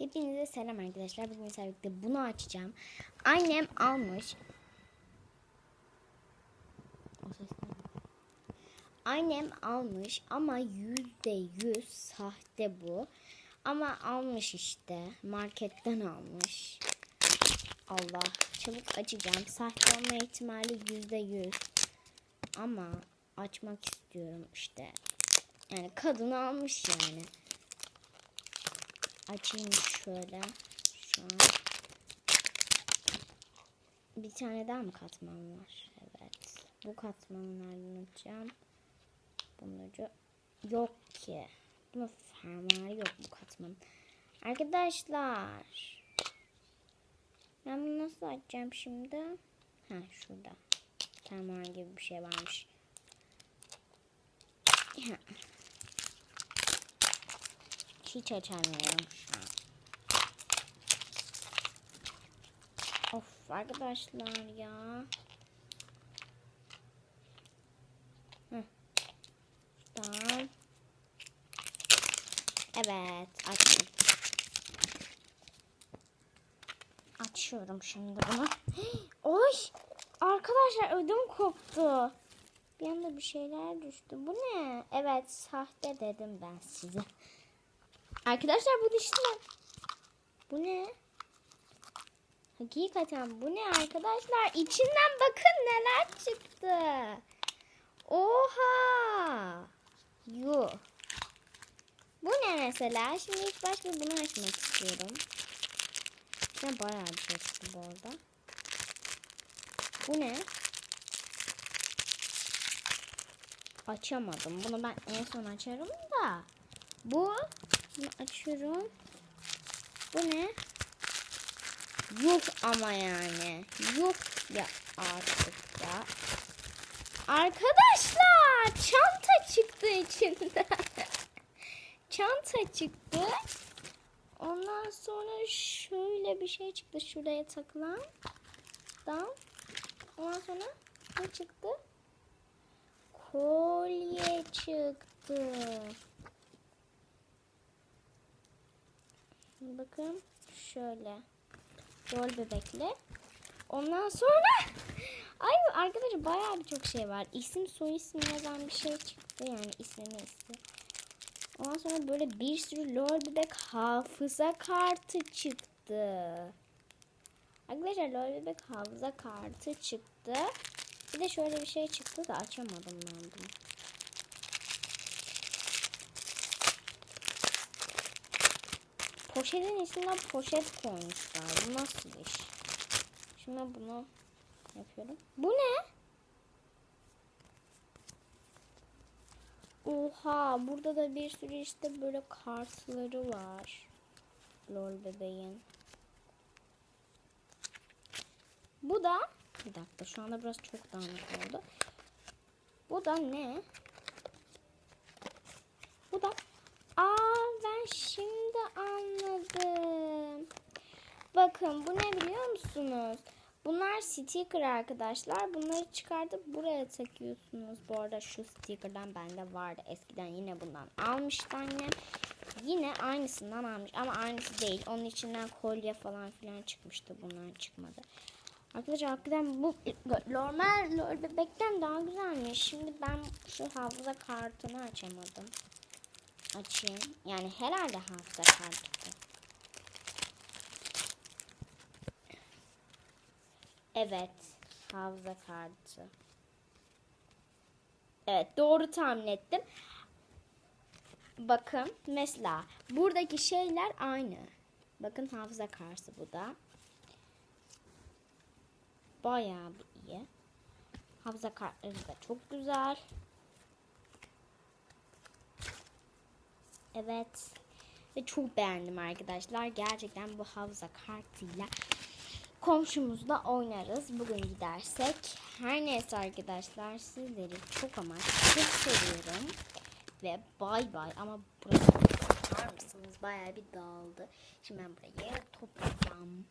Hepinize selam arkadaşlar. Bugün sizlerle bunu açacağım. Annem almış. Annem almış ama yüzde yüz sahte bu. Ama almış işte. Marketten almış. Allah. Çabuk açacağım. Sahte olma ihtimali yüzde yüz. Ama açmak istiyorum işte. Yani kadın almış yani. Açayım şöyle. Şu an. Bir tane daha mı katman var? Evet. Bu katmanı nereden açacağım? Ucu yok ki. Bunun fermuarı yok bu katmanın. Arkadaşlar. Ben bunu nasıl açacağım şimdi? Ha şurada. Fermuar gibi bir şey varmış. Hiç açamıyorum şu an. Of arkadaşlar ya. Heh. Tamam. Evet açtım. Açıyorum şimdi bunu. Oy! Arkadaşlar ödüm koptu. Bir anda bir şeyler düştü. Bu ne? Evet sahte dedim ben size. Arkadaşlar bu dişler. Bu ne? Hakikaten bu ne arkadaşlar? İçinden bakın neler çıktı. Oha. Yuh. Bu ne mesela? Şimdi ilk başta bunu açmak istiyorum. Ne bayağı bir şey çıktı bu arada. Bu ne? Açamadım. Bunu ben en son açarım da. Bu bunu açıyorum. Bu ne? Yok ama yani. Yok ya artık ya. Arkadaşlar çanta çıktı içinden. çanta çıktı. Ondan sonra şöyle bir şey çıktı şuraya takılan. Tamam. Ondan sonra ne çıktı? Kolye çıktı. Bakın şöyle. Rol bebekli. Ondan sonra ay arkadaşlar bayağı birçok şey var. İsim soy isim yazan bir şey çıktı yani ismi ismi. Ondan sonra böyle bir sürü lol bebek hafıza kartı çıktı. Arkadaşlar lol bebek hafıza kartı çıktı. Bir de şöyle bir şey çıktı da açamadım ben bunu. Poşetin içinden poşet koymuşlar. Bu nasıl iş? Şimdi bunu yapıyorum. Bu ne? Oha burada da bir sürü işte böyle kartları var. Lol bebeğin. Bu da bir dakika şu anda biraz çok dağınık oldu. Bu da ne? Bu da Aa ben şimdi anladım. Bakın bu ne biliyor musunuz? Bunlar sticker arkadaşlar. Bunları çıkartıp buraya takıyorsunuz. Bu arada şu sticker'dan bende vardı. Eskiden yine bundan almıştı annem. Yine aynısından almış ama aynısı değil. Onun içinden kolye falan filan çıkmıştı. Bunlar çıkmadı. Arkadaşlar hakikaten bu normal lol bebekten daha güzelmiş. Şimdi ben şu hafıza kartını açamadım. Açayım. Yani herhalde hafıza kartı. Evet. Hafıza kartı. Evet doğru tahmin ettim. Bakın mesela buradaki şeyler aynı. Bakın hafıza kartı bu da. Bayağı bir iyi. Hafıza kartları da çok güzel. Evet. Ve çok beğendim arkadaşlar. Gerçekten bu hafıza kartıyla komşumuzla oynarız. Bugün gidersek. Her neyse arkadaşlar sizleri çok ama çok seviyorum. Ve bay bay. Ama buraya bakar mısınız? Bayağı bir dağıldı. Şimdi ben burayı toplayacağım.